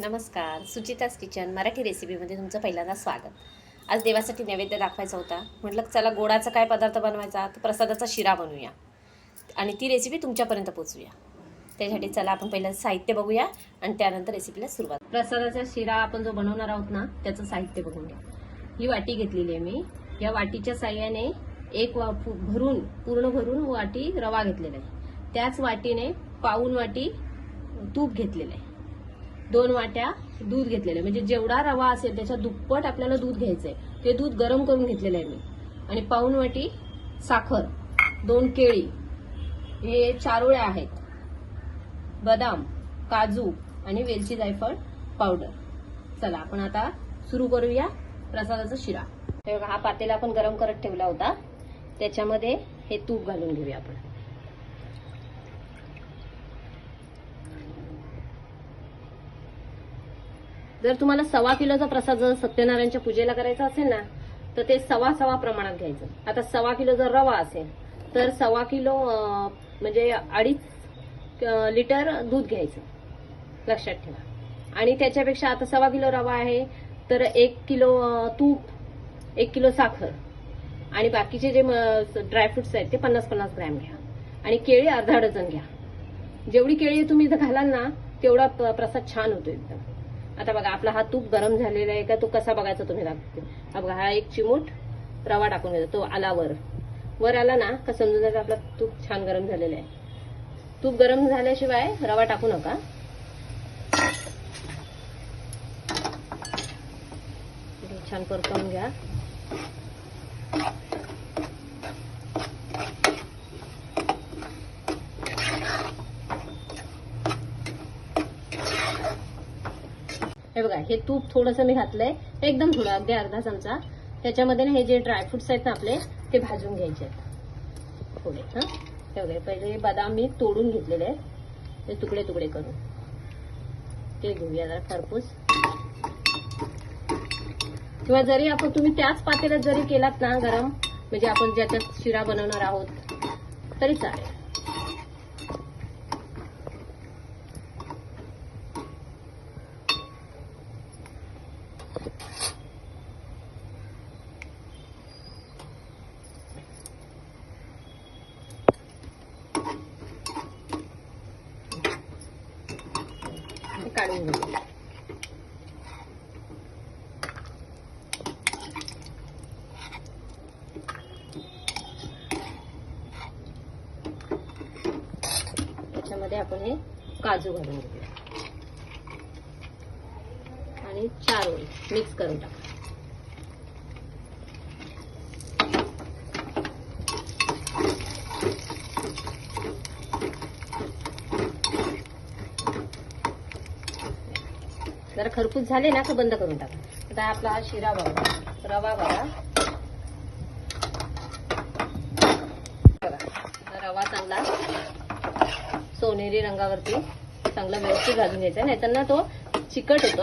नमस्कार. सुचिताज किचन मराठी रेसिपीमध्ये तुमचं पहिल्यांदा स्वागत. आज देवासाठी नैवेद्य दाखवायचा होता. म्हटलं चला गोडाचा काय पदार्थ बनवायचा? तर प्रसादाचा शिरा बनवूया. आणि ती रेसिपी तुमच्यापर्यंत पोचूया त्यासाठी चला आपण पहिलं साहित्य बघूया आणि त्यानंतर रेसिपीला सुरुवात. प्रसादाचा शिरा आपण जो बनवणार आहोत ना त्याचं साहित्य बघून घ्या. ही वाटी घेतलेली आहे मी. या वाटीच्या साह्याने एक वा भरून पूर्ण भरून वाटी रवा घेतलेला आहे. त्याच वाटीने पाऊन वाटी तूप घेतलेलं आहे. दोन वाट्या दूध घेतलेलं आहे. म्हणजे जेवढा रवा असेल त्याच्या दुप्पट आपल्याला दूध घ्यायचंय. ते दूध गरम करून घेतलेलं आहे मी. आणि पाऊन वाटी साखर दोन केळी हे चारोळ्या आहेत. बदाम काजू आणि वेलची जायफळ पावडर. चला आपण आता सुरू करूया प्रसादाचा शिरा. हे बघा हा पातेला आपण गरम करत ठेवला होता. त्याच्यामध्ये हे तूप घालून घेऊया आपण. जर तुम्हाला सव्वा किलोचा प्रसाद जर सत्यनारायणच्या पूजेला करायचा असेल ना तर ते सव्वा सव्वा प्रमाणात घ्यायचं. आता सव्वा किलो जर रवा असेल तर सव्वा किलो म्हणजे अडीच लिटर दूध घ्यायचं. लक्षात ठेवा. आणि त्याच्यापेक्षा आता सव्वा किलो रवा आहे तर एक किलो तूप एक किलो साखर आणि बाकीचे जे ड्रायफ्रुट्स आहेत ते पन्नास पन्नास ग्रॅम घ्या. आणि केळी अर्धा डझन घ्या. जेवढी केळी तुम्ही इथं घालाल ना तेवढा प्रसाद छान होतो एकदम. आता बघा आपला हा तूप गरम झालेला आहे का तो कसा बघायचा तुम्ही दाखवते. हा बघा हा एक चिमूट रवा टाकून घ्यायचा तो आला वर. वर आला ना का समजून जायचं आपला तूप छान गरम झालेला आहे. तूप गरम झाल्याशिवाय रवा टाकू नका. छान परतवून घ्या. हे बघा हे तूप थोडंसं मी घातलंय. एकदम थोडं अगदी अर्धा चमचा. त्याच्यामध्ये ना हे जे ड्रायफ्रुट्स आहेत ना आपले ते भाजून घ्यायचे आहेत. थोडे हा? हे बघा पहिले बदाम मी तोडून घेतलेले आहेत. ते तुकडे तुकडे करून. ते घेऊया जरा खरपूस. किंवा जरी आपण तुम्ही त्याच पातेल्यात जरी केलात ना गरम म्हणजे आपण ज्याच्यात शिरा बनवणार आहोत तरी चालेल हे काढून घेऊ. त्याच्यामध्ये आपण हे काजू घालून घेऊया. आणि चार ओळी मिक्स करून टाकू जरा खरपूस झाले ना का बंद करून टाका. आता आपला हा शिरा बघा. रवा बघा. रवा चांगला सोनेरी रंगावरती चांगला व्यवस्थित भाजून घ्यायचा नाही त्यांना तो चिकट होतो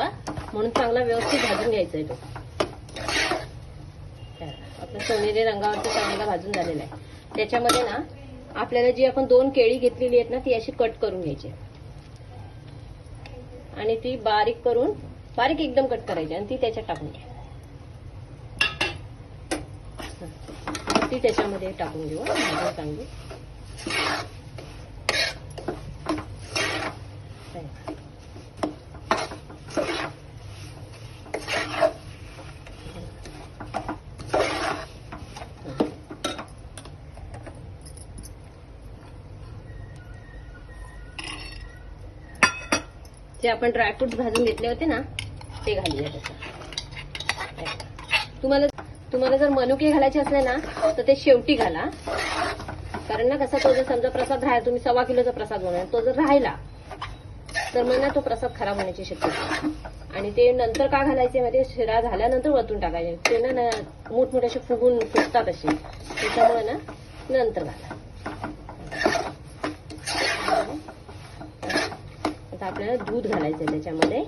म्हणून चांगला व्यवस्थित भाजून घ्यायचा आहे तो. आपला सोनेरी रंगावरती चांगला भाजून झालेला आहे. त्याच्यामध्ये ना आपल्याला जी आपण दोन केळी घेतलेली आहेत ना ती अशी कट करून घ्यायची आणि ती बारीक करून बारीक एकदम कट करायची आणि ती त्याच्यात टाकून घ्या. ती त्याच्यामध्ये टाकून घेऊ हं, चांगली. जे आपण ड्रायफ्रुट्स भाजून घेतले होते ना ते घालूया त्याच्यात तुम्हाला तुम्हाला जर मनुके घालायचे असले ना तर ते शेवटी घाला. कारण ना कसा तो जर समजा प्रसाद राहिला तुम्ही सव्वा किलोचा प्रसाद बनवला तो जर राहिला तर मग ना तो प्रसाद खराब होण्याची शक्यता आणि ते नंतर का घालायचे म्हणजे शिरा झाल्यानंतर वरतून टाकायचे. ते ना मोठमोठे असे फुगून फुगतात असे. त्याच्यामुळे ना नंतर घाला. आता आपल्याला दूध घालायचं त्याच्यामध्ये.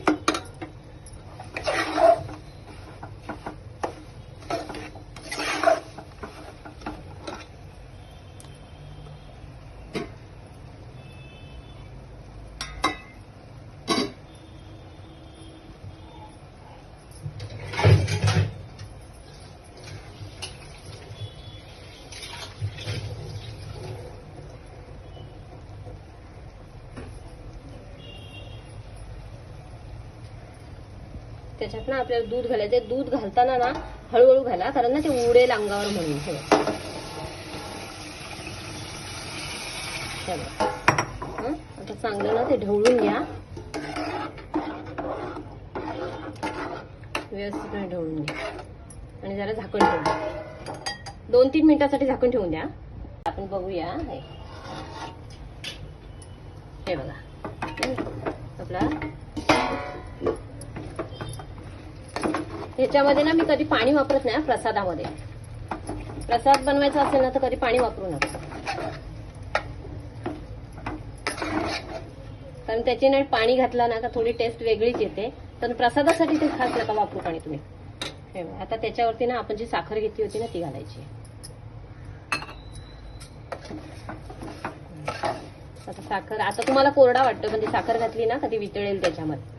त्याच्यात ना आपल्याला दूध घालायचं दूध घालताना ना हळूहळू घाला कारण ना ते उडेल अंगावर म्हणून. हो. हे. आता चांगलं ना ते ढवळून घ्या. व्यवस्थितपणे ढवळून घ्या. आणि जरा झाकण ठेवून द्या दोन तीन मिनिटासाठी झाकण ठेवून द्या. आपण बघूया. हे. हे बघा. आपला ह्याच्यामध्ये ना मी कधी पाणी वापरत नाही प्रसादामध्ये. प्रसाद बनवायचा असेल ना तर कधी पाणी वापरू नका. कारण त्याची ना पाणी घातलं ना का थोडी टेस्ट वेगळीच येते. पण प्रसादासाठी ते खास नका वापरू पाणी तुम्ही. हे आता त्याच्यावरती ना आपण जी साखर घेतली होती ना ती घालायची. आता साखर आता तुम्हाला कोरडा वाटतो म्हणजे साखर घातली ना कधी वितळेल त्याच्यामध्ये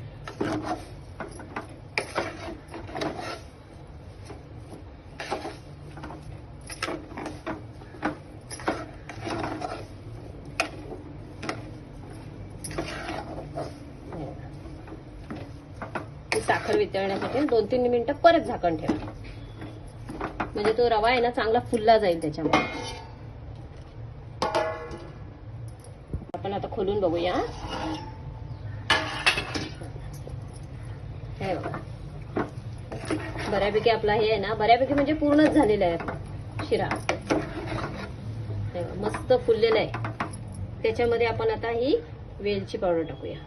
ती साखर वितळण्यासाठी दोन तीन मिनिटं परत झाकण ठेवा म्हणजे तो रवा आहे ना चांगला फुलला जाईल त्याच्यामध्ये आपण आता खोलून बघूया. हे बघा. बऱ्यापैकी आपला हे आहे ना बऱ्यापैकी म्हणजे पूर्णच झालेला आहे. शिरा. हे मस्त फुललेलं आहे. त्याच्यामध्ये आपण आता ही वेलची पावडर टाकूया.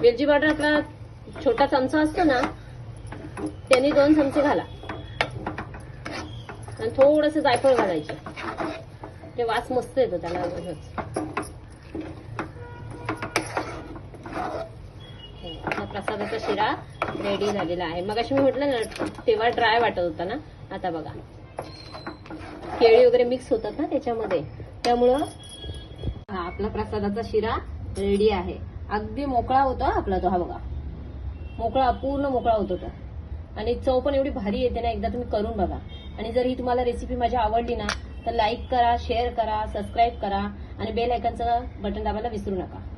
वेलची पावडर आपला छोटा चमचा असतो ना त्यांनी दोन चमचे घाला. आणि थोडस जायफळ घालायचे. ते वास मस्त येतो त्याला. अगोदरच. प्रसादाचा शिरा रेडी झालेला आहे. मग मी म्हटलं ना तेव्हा ड्राय वाटत होता ना. आता बघा. केळी वगैरे मिक्स होतात ना त्याच्यामध्ये. त्यामुळं आपला प्रसादाचा शिरा रेडी आहे. अगदी मोकळा होता आपला तो हा बघा. मोकळा पूर्ण मोकळा होतो तो. आणि चव पण एवढी भारी येते ना एकदा तुम्ही करून बघा. आणि जर ही तुम्हाला रेसिपी माझी आवडली ना तर लाईक करा शेअर करा सबस्क्राईब करा आणि बेल आयकनचं बटन दाबायला विसरू नका.